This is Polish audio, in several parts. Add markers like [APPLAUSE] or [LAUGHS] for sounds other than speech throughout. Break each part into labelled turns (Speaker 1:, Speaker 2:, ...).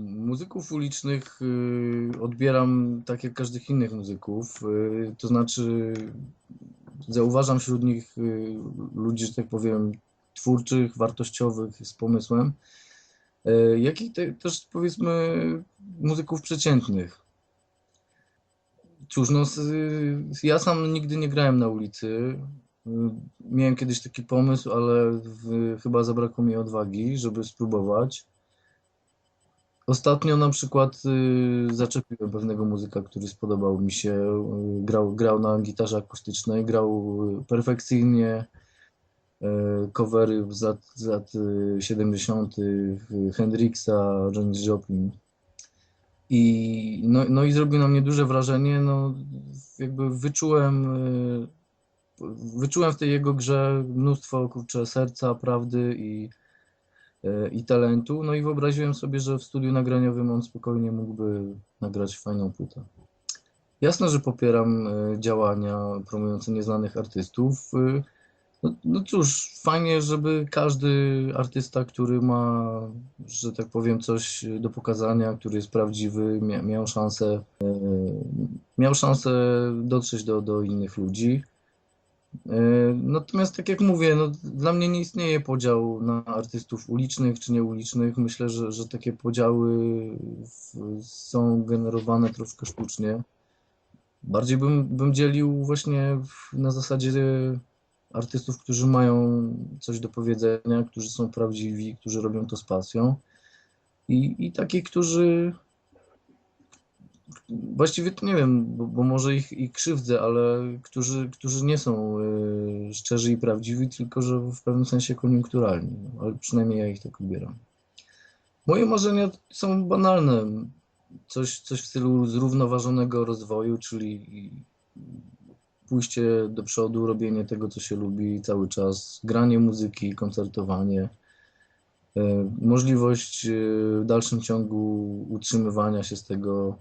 Speaker 1: Muzyków ulicznych y, odbieram tak jak każdych innych muzyków. y, To znaczy, zauważam wśród nich y, ludzi, że tak powiem, twórczych, wartościowych, z pomysłem, jak i te, też powiedzmy muzyków przeciętnych. Cóż, no, ja sam nigdy nie grałem na ulicy. Miałem kiedyś taki pomysł, ale w, chyba zabrakło mi odwagi, żeby spróbować. Ostatnio na przykład y, zaczepiłem pewnego muzyka, który spodobał mi się. Y, grał, grał na gitarze akustycznej, grał y, perfekcyjnie y, covery z lat, z lat y, 70. Hendrixa, Janis Joplin. I, no, no i zrobił na mnie duże wrażenie. No, jakby wyczułem, wyczułem w tej jego grze mnóstwo kurczę, serca, prawdy i, i talentu. No i wyobraziłem sobie, że w studiu nagraniowym on spokojnie mógłby nagrać fajną płytę. Jasne, że popieram y, działania promujące nieznanych artystów. y, No, no cóż, fajnie, żeby każdy artysta, który ma, że tak powiem, coś do pokazania, który jest prawdziwy, mia, miał szansę, e, miał szansę dotrzeć do, do innych ludzi. E, Natomiast tak jak mówię, no, dla mnie nie istnieje podział na artystów ulicznych czy nieulicznych. Myślę, że, że takie podziały w, są generowane troszkę sztucznie. Bardziej bym, bym dzielił właśnie w, na zasadzie artystów, którzy mają coś do powiedzenia, którzy są prawdziwi, którzy robią to z pasją i, i takich, którzy właściwie to nie wiem, bo, bo może ich, ich krzywdzę, ale którzy, którzy nie są y, szczerzy i prawdziwi, tylko że w pewnym sensie koniunkturalni, no, ale przynajmniej ja ich tak odbieram. Moje marzenia są banalne. Coś, coś w stylu zrównoważonego rozwoju, czyli pójście do przodu, robienie tego, co się lubi cały czas, granie muzyki, koncertowanie, e, możliwość e, w dalszym ciągu utrzymywania się z tego.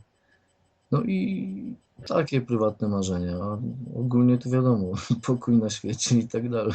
Speaker 1: No i takie prywatne marzenia. A ogólnie to wiadomo, [LAUGHS] pokój na świecie i tak dalej.